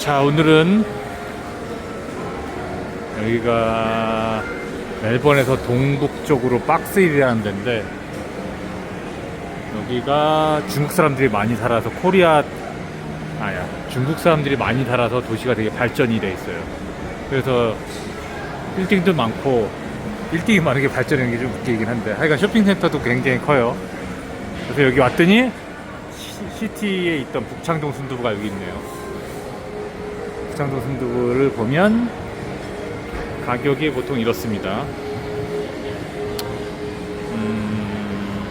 자, 오늘은 여기가 멜번에서 동북쪽으로 박스힐이라는 데인데 여기가 중국 사람들이 많이 살아서 코리아 아야 중국 사람들이 많이 살아서 도시가 되게 발전이 돼 있어요. 그래서 빌딩도 많고 빌딩이 많은 게 발전하는 게 좀 웃기긴 한데 하여간 쇼핑센터도 굉장히 커요. 그래서 여기 왔더니 시- 시티에 있던 북창동 순두부가 여기 있네요. 북창동 순두부를 보면 가격이 보통 이렇습니다. 음,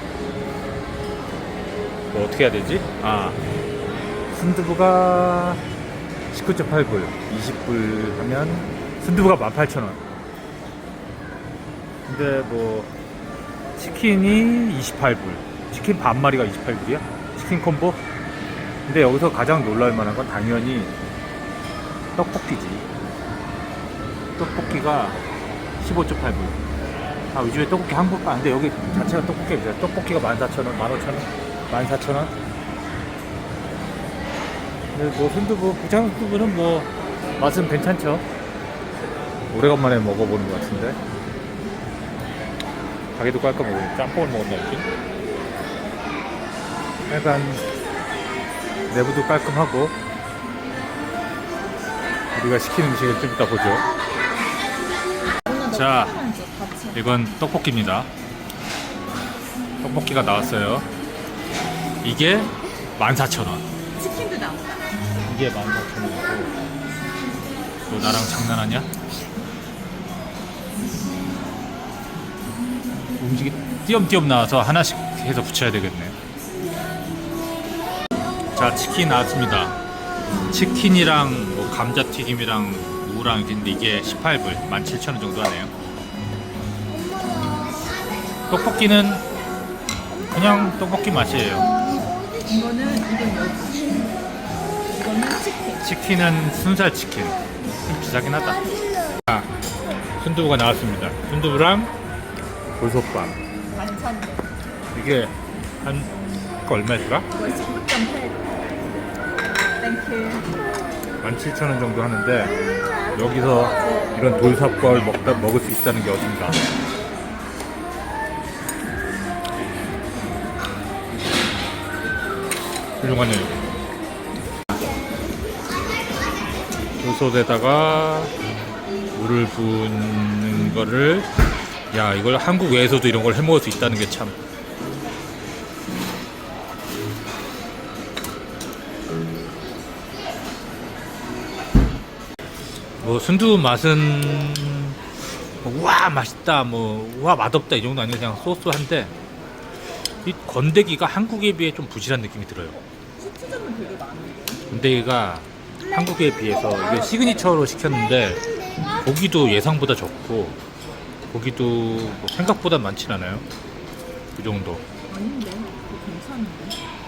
뭐 어떻게 해야 되지? 아, 순두부가 19.8불, 20불 하면 순두부가 18,000원. 근데 뭐 치킨이 28불, 치킨 반 마리가 28불이야? 치킨 콤보? 근데 여기서 가장 놀랄 만한 건 당연히 떡볶이지. 떡볶이가 15.8불. 아, 요즘에 떡볶이 한국, 아, 근데 여기 자체가 떡볶이가 비싸. 떡볶이가 14,000원, 15,000원, 14,000원. 근데 뭐 순두부, 부장 순두부는 뭐 맛은 괜찮죠. 오래간만에 먹어보는 것 같은데. 가게도 깔끔하고 짬뽕을 먹었나 느낌? 약간 내부도 깔끔하고 우리가 시킨 음식을 좀 이따 보죠. 자, 이건 떡볶이입니다. 떡볶이가 나왔어요. 이게 14,000원. 치킨도 나온다. 이게 14,000원이고 너 나랑 장난하냐? 움직이 띄엄띄엄 나와서 하나씩 해서 붙여야 되겠네. 자 치킨 나왔습니다. 치킨이랑 뭐 감자튀김이랑 무랑 근데 이게 18불 17,000원 정도 하네요. 떡볶이는 그냥 떡볶이 맛이에요. 이거는 이건 여지. 이거는 치킨. 치킨은 순살 치킨. 좀 비싸긴 하다. 자, 순두부가 나왔습니다. 순두부랑 돌솥밥. 만찬. 이게 한, 그 얼마였더라? 이거 19.8. 땡큐. 17,000원 정도 하는데, 여기서 이런 돌솥밥을 먹다, 먹을 수 있다는 게 어딘가. 훌륭하네요. 돌솥에다가 물을 붓는 거를, 야, 이걸 한국 외에서도 이런 걸 해 먹을 수 있다는 게 참. 뭐 순두부 맛은 뭐 우와 맛있다 뭐 우와 맛없다 이 정도 아니고 그냥 소소한데 이 건더기가 한국에 비해 좀 부실한 느낌이 들어요. 시트점은 되게 많은데. 건더기가 한국에 비해서 이게 시그니처로 시켰는데 고기도 예상보다 적고 고기도 뭐 생각보다 많진 않아요. 이 정도. 아닌데. 괜찮은데.